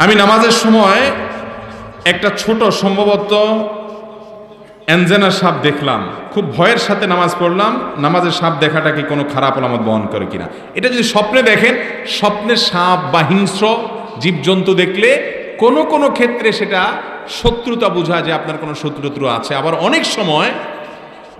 আমি নামাজের সময় একটা ছোট সম্ভবত অ্যানজেনা সাপ দেখলাম। খুব ভয়ের সাথে নামাজ পড়লাম। নামাজের সাপ দেখাটা কি কোনো খারাপ আলামত বহন করে কিনা? এটা যদি স্বপ্নে দেখেন, স্বপ্নে সাপ বা হিংস্র জীবজন্তু দেখলে কোনো কোনো ক্ষেত্রে সেটা শত্রুতা বোঝা যে আপনার কোনো শত্রুত্র আছে। আবার অনেক সময়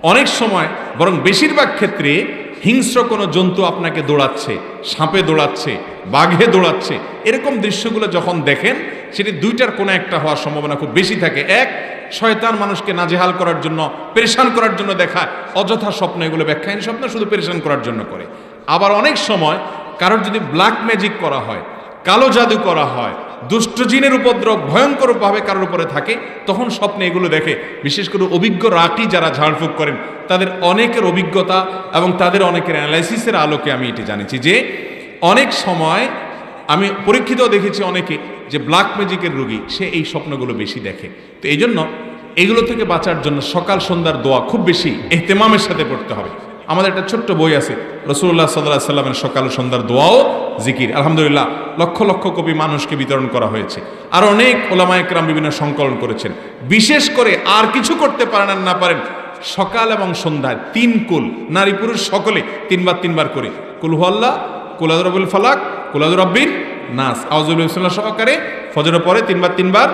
অনেক সময়, বরং বেশিরভাগ ক্ষেত্রে হিংস্র কোনো জন্তু আপনাকে দৌড়াচ্ছে, সাপে দৌড়াচ্ছে, বাঘে দৌড়াচ্ছে, এরকম দৃশ্যগুলো যখন দেখেন, সেটি দুইটার কোনো একটা হওয়ার সম্ভাবনা খুব বেশি থাকে। এক, শয়তান মানুষকে নাজেহাল করার জন্য, পেরেশান করার জন্য দেখায় অযথা স্বপ্ন এগুলো ব্যাখ্যাহীন স্বপ্ন শুধু পেরেশান করার জন্য করে। আবার অনেক সময় কারোর যদি ব্ল্যাক ম্যাজিক করা হয়, কালো জাদু করা হয় দুষ্ট জিনের উপদ্রব ভয়ঙ্করভাবে কারোর উপরে থাকে, তখন স্বপ্নে এগুলো দেখে, বিশেষ করে অভিজ্ঞ রাটি যারা ঝাড়ফুঁক করেন, তাদের অনেকের অভিজ্ঞতা এবং তাদের অনেকের অ্যানালাইসিসের আলোকে আমি এটি জানিছি যে, অনেক সময় আমি পরীক্ষিত দেখেছি অনেকে যে ব্ল্যাক ম্যাজিকের রোগী, সে এই স্বপ্নগুলো বেশি দেখে। তো এই জন্য এগুলো থেকে বাঁচার জন্য সকাল সন্ধ্যার দোয়া খুব বেশি এহতেমামের সাথে পড়তে হবে। আমাদের একটা ছোট্ট বই আছে রসুল্লাহ সাল্লাহ সাল্লামের সকাল সন্ধ্যার দোয়াও জিকির। আলহামদুলিল্লাহ লক্ষ লক্ষ কপি মানুষকে বিতরণ করা হয়েছে। আর অনেক ওলামায়করাম বিভিন্ন সংকলন করেছেন। বিশেষ করে আর কিছু করতে পারেন না পারেন, সকাল এবং সন্ধ্যায় তিন কুল, নারী পুরুষ সকলে তিনবার তিনবার করে। কুল হুয়াল্লাহ কুলাদুরবুল ফালাক কুলাদুরব্বিন নাস। আউজুল ইসলাম সহকারে ফজরের পরে তিনবার তিনবার,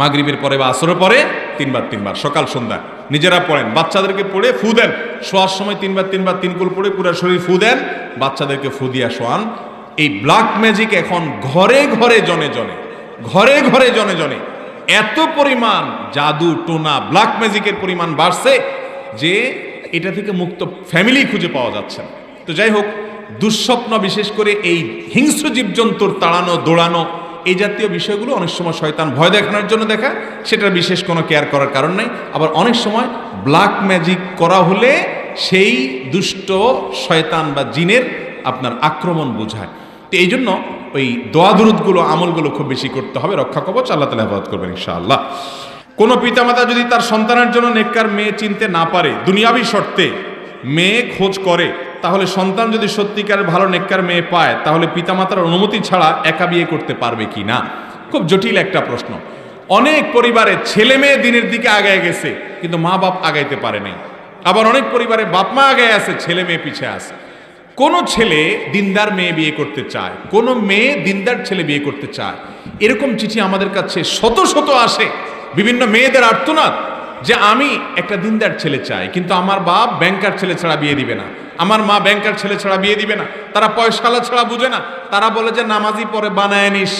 মাগরিবের পরে বা আসরের পরে তিনবার তিনবার, সকাল সন্ধ্যা নিজেরা পড়েন, বাচ্চাদেরকে পড়ে ফু দেন। শোয়ার সময় তিনবার তিনবার তিন কুল পড়ে পুরো শরীর ফু দেন, বাচ্চাদেরকে ফু দিয়া শোয়ান। এই ব্ল্যাক ম্যাজিক এখন ঘরে ঘরে জনে জনে, ঘরে ঘরে জনে জনে। এত পরিমাণ জাদু, টোনা ব্ল্যাক ম্যাজিকের পরিমাণ বাড়ছে যে এটা থেকে মুক্ত ফ্যামিলি খুঁজে পাওয়া যাচ্ছে না। তো যাই হোক, দুঃস্বপ্ন বিশেষ করে এই হিংস্র জীবজন্তুর তাড়ানো, দৌড়ানো এই জাতীয় বিষয়গুলো অনেক সময় শয়তান ভয় দেখানোর জন্য দেখা সেটার বিশেষ কোনো কেয়ার করার কারণ নাই। আবার অনেক সময় ব্ল্যাক ম্যাজিক করা হলে সেই দুষ্ট শয়তান বা জিনের আপনার আক্রমণ বোঝায়। তো এই জন্য ওই দোয়াদুরুদগুলো আমলগুলো খুব বেশি করতে হবে। রক্ষা কবচ আল্লাহ তালা হেফাজত করবেন ইনশাআল্লাহ। কোনো পিতামাতা যদি তার সন্তানের জন্য নেককার মেয়ে চিনতে না পারে, দুনিয়াবি শর্তে মেয়ে খোঁজ করে, তাহলে সন্তান যদি সত্যিকার ভালো নেককার মেয়ে পায়, তাহলে পিতামাতার অনুমতি ছাড়া একা বিয়ে করতে পারবে কি না? খুব জটিল একটা প্রশ্ন। অনেক পরিবারে ছেলে মেয়ে দিনের দিকে আগায় গেছে, কিন্তু মা বাপ আগাইতে পারে নাই। আবার অনেক পরিবারে বাপ মা আগায় আছে, ছেলে মেয়ে পিছে আছে। কোনো ছেলে দিনদার মেয়ে বিয়ে করতে চায়, কোনো মেয়ে দিনদার ছেলে বিয়ে করতে চায়, এরকম চিঠি আমাদের কাছে শত শত আসে। বিভিন্ন মেয়েদের আর্তনাদ যে আমি একটা দিনদার ছেলে চাই, কিন্তু আমার বাপ ব্যাংকার ছেলে ছাড়া বিয়ে দিবে না। আমার মা ব্যাংকার ছেলে ছাড়া বিয়ে দিবে না। তারা পয়সালা ছাড়া বুঝে না। তারা বলে যে নামাজি পরে বানায় নিস।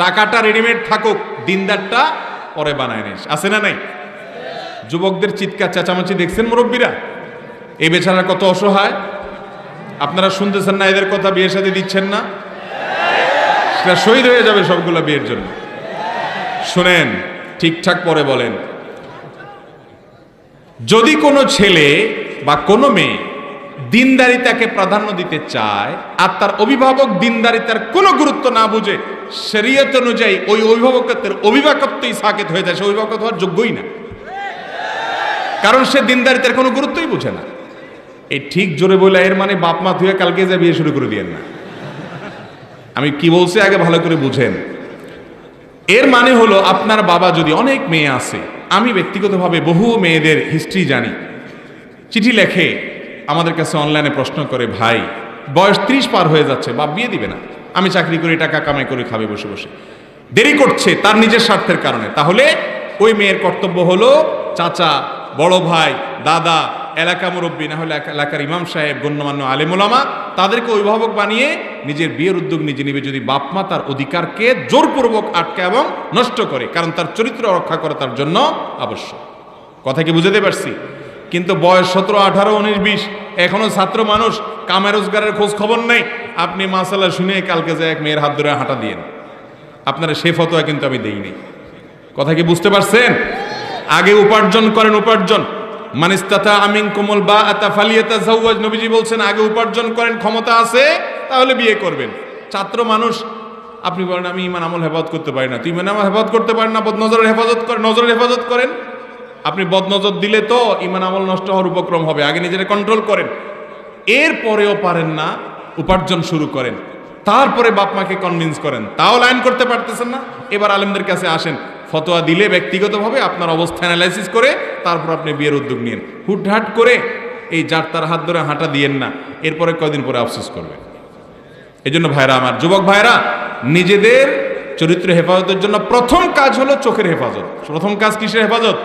টাকাটা রেডিমেড থাকুক, দিনদারটা পরে বানায় নিস। আছে না নাই? যুবকদের চিৎকার, চেঁচামেচি দেখছেন মুরব্বীরা? এই বেচারা কত অসহায়। আপনারা শুনতেছেন না, এদের কথা বিয়ের সাথে দিচ্ছেন না? সেটা শহীদ হয়ে যাবে সবগুলো বিয়ের জন্য। শুনেন, ঠিকঠাক পরে বলেন। যদি কোনো ছেলে বা কোনো মেয়ে দিনদারিতাকে প্রাধান্য দিতে চায়, আর তার অভিভাবক দিনদারিতার কোনো গুরুত্ব না বুঝে, শরীয়ত অনুযায়ী ওই অভিভাবকত্বের অভিভাবকত্বই সাকেত হয়ে যায়। সে অভিভাবকত্ব হওয়ার যোগ্যই না। কারণ সে দিনদারিতার কোনো গুরুত্বই বুঝে না। এই ঠিক জোরে বলে এর মানে বাপ মা ধুয়ে কালকে যা বিয়ে শুরু করে দিয়েন না। আমি কি বলছি আগে ভালো করে বুঝেন। এর মানে হলো আপনার বাবা যদি অনেক মেয়ে আছে, আমি ব্যক্তিগতভাবে বহু মেয়েদের হিস্ট্রি জানি। চিঠি লেখে, আমাদের কাছে অনলাইনে প্রশ্ন করে, ভাই, বয়স ত্রিশ পার হয়ে যাচ্ছে, বাপ বিয়ে দিবে না। আমি চাকরি করি টাকা কামাই করে খাবে বসে বসে। দেরি করছে তার নিজের স্বার্থের কারণে। তাহলে ওই মেয়ের কর্তব্য হলো, চাচা, বড় ভাই, দাদা এলাকা মুরব্বী, না হলে এলাকার ইমাম সাহেব, গণ্যমান্য আলেমুলামা তাদেরকে অভিভাবক বানিয়ে নিজের বিয়ের উদ্যোগ নিজে নিবে যদি বাপমা তার অধিকারকে জোরপূর্বক আটকে এবং নষ্ট করে, কারণ তার চরিত্র রক্ষা করা তার জন্য আবশ্যক। কথা কি বুঝতে পারছি? কিন্তু বয়স সতেরো, আঠারো, উনিশ, বিশ, এখনও ছাত্র মানুষ, কামে রোজগারের খোঁজ খবর নেই। আপনি মাসালা শুনে কালকে যে এক মেয়ের হাত ধরে হাঁটা দিয়েন। আপনারা সে ফতোয়া কিন্তু আমি দেইনি। কথা কি বুঝতে পারছেন? আগে উপার্জন করেন উপার্জন। মানিস্তাতা আমিন কোমল বা আতা ফালিয়াতা জাওয়াজ নবীজি বলছেন, আগে উপার্জন করেন, ক্ষমতা আছে, তাহলে বিয়ে করবেন। ছাত্র মানুষ, আপনি বলেন, আমি ইমান আমল হেফাজত করতে পারি না। তুই ইমান আমল হেফাজত করতে পারেন না, বদনজরের হেফাজত করেন, নজরের হেফাজত করেন। আপনি বদনজর দিলে তো ইমান আমল নষ্ট হওয়ার উপক্রম হবে, আগে নিজেরা কন্ট্রোল করেন। এর পরেও পারেন না, উপার্জন শুরু করেন। তারপরে বাপ মাকে কনভিন্স করেন। তাও লাইন করতে পারতেছেন না। এবার আলেমদের কাছে আসেন। ফতোয়া দিলে ব্যক্তিগতভাবে আপনার অবস্থা অ্যানালাইসিস করে তারপর আপনি বিয়ের উদ্যোগ নিন হুটহাট করে এই যার তার হাত ধরে হাঁটা দিয়েন না। এরপরে কয়দিন পরে আফসোস করবেন। এই জন্য ভাইরা আমার, যুবক ভাইরা, নিজেদের চরিত্র হেফাজতের জন্য প্রথম কাজ হলো চোখের হেফাজত। প্রথম কাজ কিসের হেফাজত?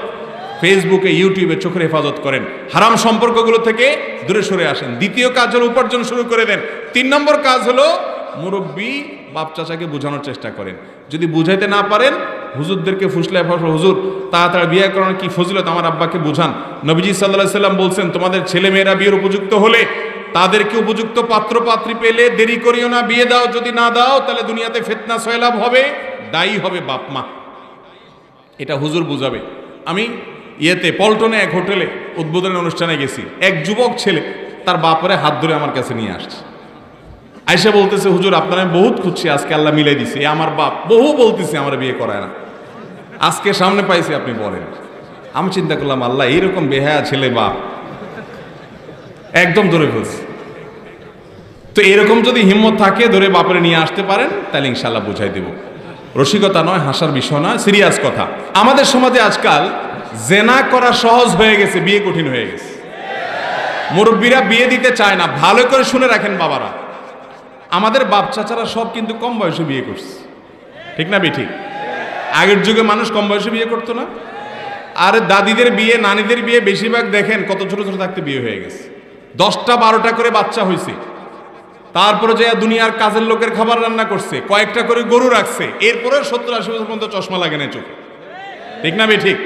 ফেসবুকে, ইউটিউবে চোখের হেফাজত করেন। হারাম সম্পর্কগুলো থেকে দূরে সরে আসেন। দ্বিতীয় কাজ হলো উপার্জন শুরু করে দেন। তিন নম্বর কাজ হলো মুরব্বী বাপ চাচাকে বোঝানোর চেষ্টা করেন। যদি বুঝাইতে না পারেন হুজুরদেরকে ফুসলায় ফসল হুজুর, তাড়াতাড়ি বিয়ে করানোর কি ফজিলত? আমার আব্বাকে বুঝান। নবীজি সাল্লাহ সাল্লাম বলছেন, তোমাদের ছেলে মেয়েরা বিয়ের উপযুক্ত হলে তাদেরকে উপযুক্ত পাত্র পাত্রী পেলে দেরি করিও না, বিয়ে দাও, যদি না দাও, তাহলে দুনিয়াতে ফেতনা সয়লাভ হবে, দায়ী হবে বাপ মা। এটা হুজুর বুঝাবে। আমি ইয়েতে, পল্টনে এক হোটেলে উদ্বোধনের অনুষ্ঠানে গেছি। এক যুবক ছেলে, তার বাপরে হাত ধরে আমার কাছে নিয়ে আসছে। আয়সা বলতেছে, হুজুর, আপনার আমি বহুত খুঁজছি, আজকে আল্লাহ মিলাই দিছি। আমার বাপ, বহু বলতেছে, আমার বিয়ে করায় না। আজকে সামনে পাইছি আপনি বলেন। আমি চিন্তা করলাম, আল্লাহ, এইরকম বেহায়া ছেলে বাপ। একদম ধরে ফেলছে। তো এরকম যদি হিম্মত থাকে, ধরে বাপরে নিয়ে আসতে পারেন, তাহলে ইনশাল্লাহ বুঝাই দেব। রসিকতা নয়, হাসার বিষয় নয়, সিরিয়াস কথা। আমাদের সমাজে আজকাল জেনা করা সহজ হয়ে গেছে, বিয়ে কঠিন হয়ে গেছে। মুরব্বীরা বিয়ে দিতে চায় না, ভালো করে শুনে রাখেন বাবারা। আমাদের বাপ চাচারা সব কিন্তু কম বয়সে বিয়ে করছে। ঠিক না ঠিক আগের যুগে মানুষ কম বয়সে বিয়ে করতো না? আর দাদিদের বিয়ে, নানিদের বিয়ে বেশিরভাগ দেখেন কত ছোট ছোট থাকতে বিয়ে হয়ে গেছে। দশটা বারোটা করে বাচ্চা হয়েছে তারপরে যে দুনিয়ার কাজের লোকের খাবার রান্না করছে, কয়েকটা করে গরু রাখছে এরপরে সত্তর আশি বছর পর্যন্ত চশমা লাগে না চোখে। ঠিক না বে ঠিক?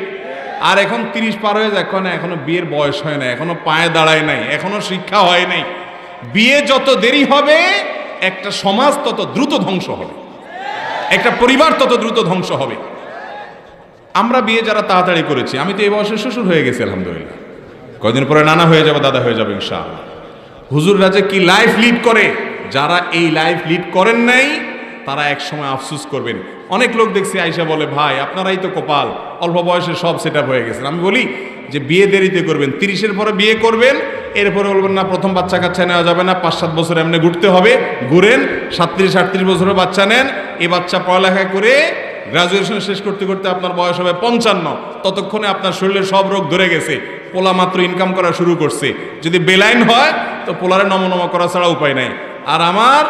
আর এখন তিরিশ পার হয়ে যায়, এখন এখনও বিয়ের বয়স হয় না এখনও পায়ে দাঁড়ায় নাই, এখনও শিক্ষা হয় নাই। বিয়ে যত দেরি হবে, একটা সমাজ তত দ্রুত ধ্বংস হবে। একটা পরিবার তত দ্রুত ধ্বংস হবে। আমরা বিয়ে যারা তাড়াতাড়ি করেছি, আমি তো এই বয়সে শ্বশুর হয়ে গেছি, আলহামদুলিল্লাহ। কয়দিন পরে নানা হয়ে যাবে, দাদা হয়ে যাবে, ইনশাআল্লাহ। হুজুররা যে কি লাইফ লিড করে, যারা এই লাইফ লিড করেন নাই, তারা এক সময় আফসুস করবেন। অনেক লোক দেখছি আইসা বলে, ভাই, আপনারাই তো কপাল, অল্প বয়সে সব সেট হয়ে গেছেন আমি বলি, যে বিয়ে দেরিতে করবেন, তিরিশের পরে বিয়ে করবেন, এরপরে বলবেন, না, প্রথম বাচ্চা কাচ্চা নেওয়া যাবে না পাঁচ সাত বছর এমনি ঘুরতে হবে, ঘুরেন, সাতত্রিশ আটত্রিশ বছরের বাচ্চা নেন এই বাচ্চা পড়ালেখা করে গ্রাজুয়েশন শেষ করতে করতে আপনার বয়স হবে পঞ্চান্ন। ততক্ষণে আপনার শরীরে সব রোগ ধরে গেছে। পোলা মাত্র ইনকাম করা শুরু করছে। যদি বেলাইন হয়, তো পোলারে নমনম করা ছাড়া উপায় নাই। আর আমার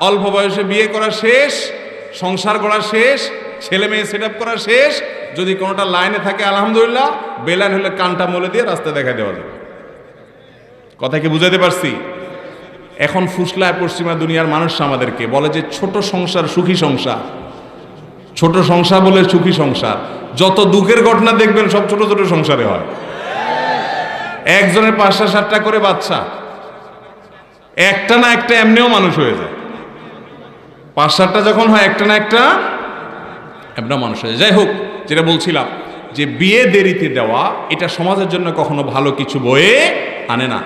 অল্প বয়সে বিয়ে করা শেষ, সংসার করা শেষ, ছেলে মেয়ে সেট করা শেষ, যদি কোনোটা লাইনে থাকে, আলহামদুলিল্লাহ, বেলাইন হলে কানটা মলে দিয়ে রাস্তা দেখা দেওয়া যাবে। কথা কি বুঝাতে পারছি? এখন ফুসলায় পশ্চিমা দুনিয়ার মানুষ আমাদেরকে বলে যে ছোট সংসার সুখী সংসার। ছোট সংসার বলে সুখী সংসার। যত দুঃখের ঘটনা দেখবেন সব ছোট ছোট সংসারে হয়। একজনের পাঁচটা সাতটা করে বাচ্চা। একটা না একটা এমনিও মানুষ হয়ে যায়। পাঁচ সাতটা যখন হয়, একটা না একটা এমনিও মানুষ হয়ে যায়। যাই হোক, যেটা বলছিলাম যে বিয়ে দেরিতে দেওয়া, এটা সমাজের জন্য কখনো ভালো কিছু বয়ে আনে না।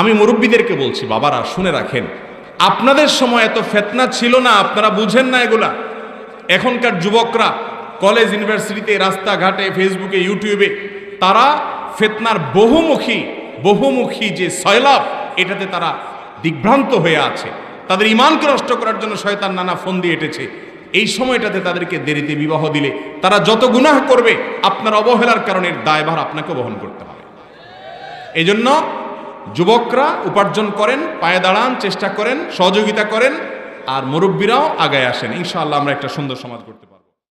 আমি মুরব্বীদেরকে বলছি, বাবারা, শুনে রাখেন। আপনাদের সময় এত ফেতনা ছিল না, আপনারা বুঝেন না এগুলা। এখনকার যুবকরা কলেজ, ইউনিভার্সিটিতে, রাস্তাঘাটে, ফেসবুকে, ইউটিউবে, তারা ফেতনার বহুমুখী বহুমুখী যে সয়লাভ এটাতে তারা দিগ্ভ্রান্ত হয়ে আছে। তাদের ইমানকে নষ্ট করার জন্য শয়তান নানা ফোন দিয়ে এটেছে। এই সময়টাতে তাদেরকে দেরিতে বিবাহ দিলে তারা যত গুনাহ করবে, আপনার অবহেলার কারণে দায়ভার আপনাকে বহন করতে হবে। এই জন্য যুবকরা উপার্জন করেন, পায়ে দাঁড়ান, চেষ্টা করেন, সহযোগিতা করেন, আর মুরব্বীরাও আগায় আসেন। ইনশাআল্লাহ আমরা একটা সুন্দর সমাজ করতে